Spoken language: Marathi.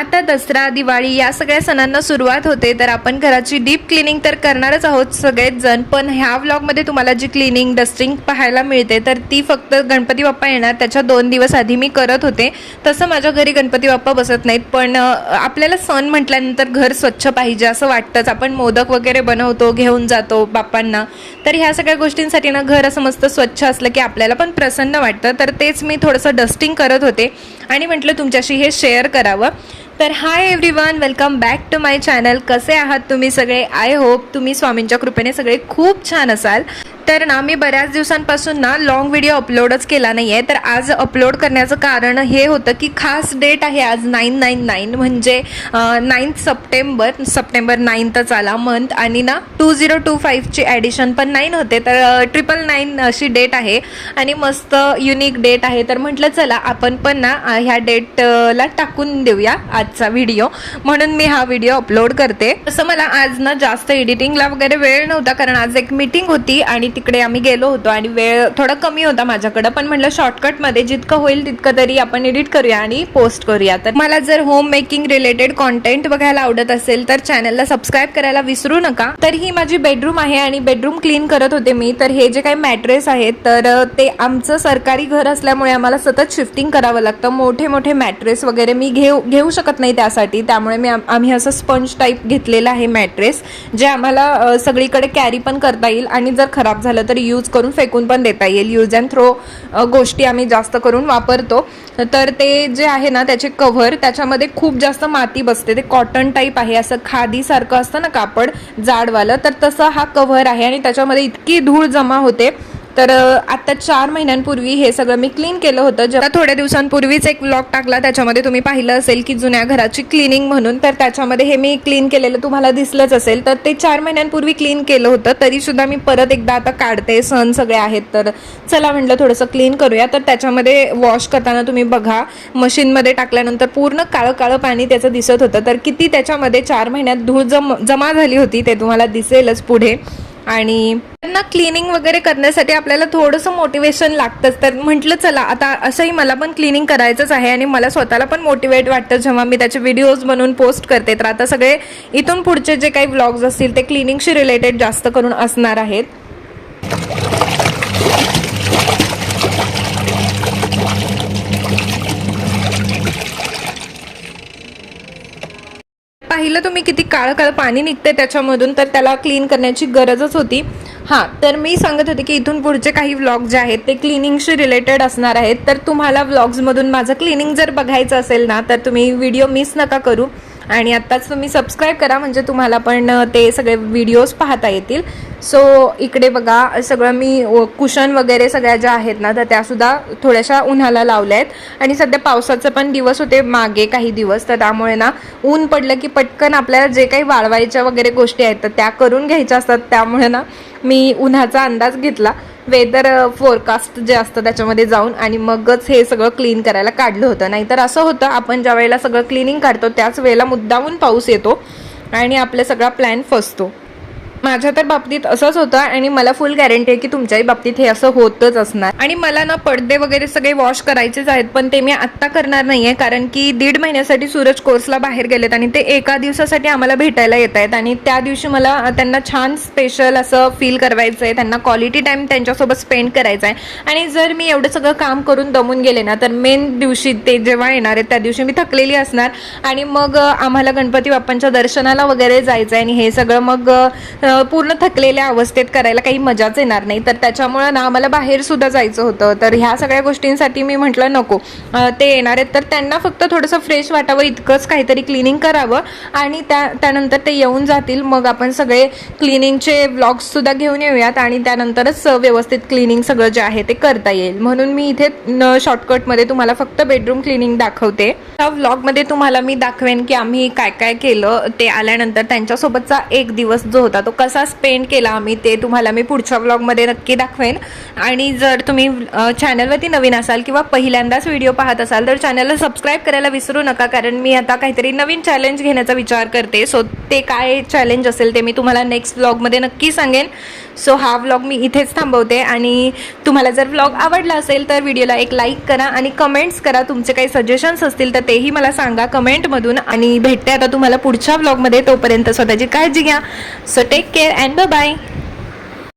आता दसरा दिवाळी या सगळ्या सणांना सुरुवात होते. तर आपण घराची डीप क्लिनिंग तर करणारच आहोत सगळेच जण पण ह्या व्लॉगमध्ये तुम्हाला जी क्लिनिंग डस्टिंग पाहायला मिळते तर ती फक्त गणपती बाप्पा येणार. त्याच्या दोन दिवस आधी मी करत होते. तसं माझ्या घरी गणपती बाप्पा बसत नाहीत पण आपल्याला सण म्हटल्यानंतर घर स्वच्छ पाहिजे असं वाटतंच. आपण मोदक वगैरे बनवतो घेऊन जातो बाप्पांना. तर ह्या सगळ्या गोष्टींसाठी ना घर असं मस्त स्वच्छ असलं की आपल्याला पण प्रसन्न वाटतं. तर तेच मी थोडंसं डस्टिंग करत होते. आणि म्हटलं तुमच्याशी हे शेअर करावं. तर hi everyone welcome back to my channel कसे आहात तुम्ही सगळे? आय होप तुम्ही स्वामींच्या कृपेने सगळे खूप छान असाल. तर ना मी बऱ्याच दिवसांपासून ना लॉंग व्हिडिओ अपलोडच केला नाही आहे तर आज अपलोड करण्याचं कारण हे होतं की खास डेट आहे आज नाईन नाईन नाईन म्हणजे नाईन्थ सप्टेंबर सप्टेंबर नाईन्थच आला मंथ आणि ना टू झिरो टू फाईव्हची ॲडिशन पण नाईन होते. तर ट्रिपल नाईन अशी डेट आहे. आणि मस्त युनिक डेट आहे. तर म्हटलं चला आपण पण ना ह्या डेटला टाकून देऊया आजचा व्हिडिओ म्हणून मी हा व्हिडिओ अपलोड करते. तसं मला आज ना जास्त एडिटिंगला वगैरे वेळ नव्हता कारण आज एक मीटिंग होती आणि तिकडे आम्ही गेलो होतो आणि वेळ थोडा कमी होता माझ्याकडं पण म्हटलं शॉर्टकटमध्ये जितकं होईल तितकं तरी आपण एडिट करूया आणि पोस्ट करूया. तर मला जर होम मेकिंग रिलेटेड कॉन्टेंट बघायला आवडत असेल तर चॅनलला सबस्क्राईब करायला विसरू नका. तर ही माझी बेडरूम आहे आणि बेडरूम क्लीन करत होते मी. तर हे जे काही मॅट्रेस आहेत तर ते आमचं सरकारी घर असल्यामुळे आम्हाला सतत शिफ्टिंग करावं लागतं. मोठे मोठे मॅट्रेस वगैरे मी घेऊ घेऊ शकत नाही त्यासाठी. त्यामुळे मी आम्ही असं स्पंज टाईप घेतलेलं आहे मॅट्रेस जे आम्हाला सगळीकडे कॅरी पण करता येईल आणि जर खराब झालं तर यूज करून फेकून पण देता येईल. यूज अँड थ्रो गोष्टी आम्ही जास्त करून वापरतो. तर ते जे आहे ना त्याचे कव्हर त्याच्यामध्ये खूप जास्त माती बसते. ते कॉटन टाईप आहे. असं खादीसारखं असतं ना कापड जाडवालं. तर तसं हा कव्हर आहे आणि त्याच्यामध्ये इतकी धूळ जमा होते. तर आत्ता आता चार महिन्यांपूर्वी हे सगळं मी क्लीन केलं होतं. जेव्हा थोड्या दिवसांपूर्वीच एक व्लॉग टाकला. त्याच्यामध्ये तुम्ही पाहिलं असेल की जुन्या घराची क्लिनिंग म्हणून. तर त्याच्यामध्ये हे मी क्लीन केलेलं तुम्हाला दिसलंच असेल. तर ते चार महिन्यांपूर्वी क्लीन केलं होतं. तरी सुद्धा मी परत एकदा आता काढते. सण सगळे आहेत. तर चला म्हटलं थोडंसं क्लीन करूया. तर त्याच्यामध्ये वॉश करताना तुम्ही बघा. मशीनमध्ये टाकल्यानंतर पूर्ण काळं काळं पाणी त्याचं दिसत होतं. तर किती त्याच्यामध्ये चार महिन्यात धूळ जम जमा झाली होती ते तुम्हाला दिसेलच पुढे. आणि त्यांना क्लिनिंग वगैरे करण्यासाठी आपल्याला थोडंसं मोटिवेशन लागतंच. तर म्हटलं चला आता असंही मला पण क्लिनिंग करायचंच आहे आणि मला स्वतःला पण मोटिवेट वाटतं. जेव्हा मी त्याचे व्हिडिओज बनवून पोस्ट करते तर आता सगळे इथून पुढचे जे काही व्लॉग्स असतील ते क्लिनिंगशी रिलेटेड जास्त करून असणार आहेत. पाहिलं तुम्ही किती काळं काळं पाणी निघते त्याच्यामधून तर त्याला क्लीन करण्याची गरजच होती. हां तर मी सांगत होते की इथून पुढचे काही व्लॉग जे आहेत ते क्लिनिंगशी रिलेटेड असणार आहेत. तर तुम्हाला व्लॉग्समधून माझं क्लिनिंग जर बघायचं असेल ना तर तुम्ही व्हिडिओ मिस नका करू. आणि आत्ताच तुम्ही सबस्क्राईब करा म्हणजे तुम्हाला पण ते सगळे व्हिडिओज पाहता येतील. सो इकडे बघा सगळं मी कुशन वगैरे सगळ्या ज्या आहेत ना तर त्यासुद्धा थोड्याशा उन्हाला लावल्या आहेत आणि सध्या पावसाचं पण दिवस होते मागे काही दिवस तर त्यामुळे ना ऊन पडलं की पटकन आपल्याला जे काही वाळवायच्या वगैरे गोष्टी आहेत तर त्या करून घ्यायच्या असतात. त्यामुळे ना मी उन्हाचा अंदाज घेतला. वेदर फोरकास्ट जे असतं त्याच्यामध्ये जाऊन आणि मगच हे सगळं क्लीन करायला काढलं होतं. नाहीतर असं होतं आपण ज्या वेळेला सगळं क्लिनिंग काढतो त्याच वेळेला मुद्दामून पाऊस येतो आणि आपला सगळा प्लॅन फसतो. माझ्या तर बाबतीत असंच होतं आणि मला फुल गॅरंटी आहे की तुमच्याही बाबतीत हे असं होतच असणार. आणि मला ना पडदे वगैरे सगळे वॉश करायचेच आहेत पण ते मी आत्ता करणार नाहीये कारण की दीड महिन्यासाठी सूरज कोर्सला बाहेर गेलेत आणि ते एका दिवसासाठी आम्हाला भेटायला येत आहेत आणि त्या दिवशी मला त्यांना छान स्पेशल असं फील करवायचं आहे त्यांना क्वालिटी टाइम त्यांच्यासोबत स्पेंड करायचा आहे. आणि जर मी एवढं सगळं काम करून दमून गेले ना तर मेन दिवशी ते जेव्हा येणार आहेत त्या दिवशी मी थकलेली असणार. आणि मग आम्हाला गणपती बाप्पांच्या दर्शनाला वगैरे जायचं आहे आणि हे सगळं मग पूर्ण थकलेल्या अवस्थेत करायला काही मजाच येणार नाही. तर त्याच्यामुळं ना आम्हाला बाहेर सुद्धा जायचं होतं. तर ह्या सगळ्या गोष्टींसाठी मी म्हटलं नको. ते येणार आहेत. तर त्यांना फक्त थोडंसं फ्रेश वाटावं इतकंच काहीतरी क्लिनिंग करावं आणि त्या त्यानंतर ते येऊन जातील. मग आपण सगळे क्लिनिंगचे व्लॉग्स सुद्धा घेऊन येऊयात आणि त्यानंतरच व्यवस्थित क्लिनिंग सगळं जे आहे ते करता येईल. म्हणून मी इथे न शॉर्टकटमध्ये तुम्हाला फक्त बेडरूम क्लिनिंग दाखवते. त्या व्लॉगमध्ये तुम्हाला मी दाखवेन की आम्ही काय काय केलं. ते आल्यानंतर त्यांच्यासोबतचा एक दिवस जो होता तो कसा स्पेंड केला आम्ही ते तुम्हाला मी पुढच्या व्लॉगमध्ये नक्की दाखवेन. आणि जर तुम्ही चॅनलवरती नवीन असाल किंवा पहिल्यांदाच व्हिडिओ पाहत असाल तर चॅनलला सबस्क्राईब करायला विसरू नका कारण मी आता काहीतरी नवीन चॅलेंज घेण्याचा विचार करते. सो ते काय चॅलेंज असेल ते मी तुम्हाला नेक्स्ट व्लॉगमध्ये नक्की सांगेन. सो हा व्लॉग मी इथेच थांबवते. आणि तुम्हाला जर व्लॉग आवडला असेल तर व्हिडिओला एक लाईक करा आणि कमेंट्स करा. तुमचे काही सजेशन्स असतील तर तेही मला सांगा कमेंटमधून आणि भेटते आता तुम्हाला पुढच्या व्लॉगमध्ये तोपर्यंत स्वतःची काळजी घ्या. So take care and bye bye.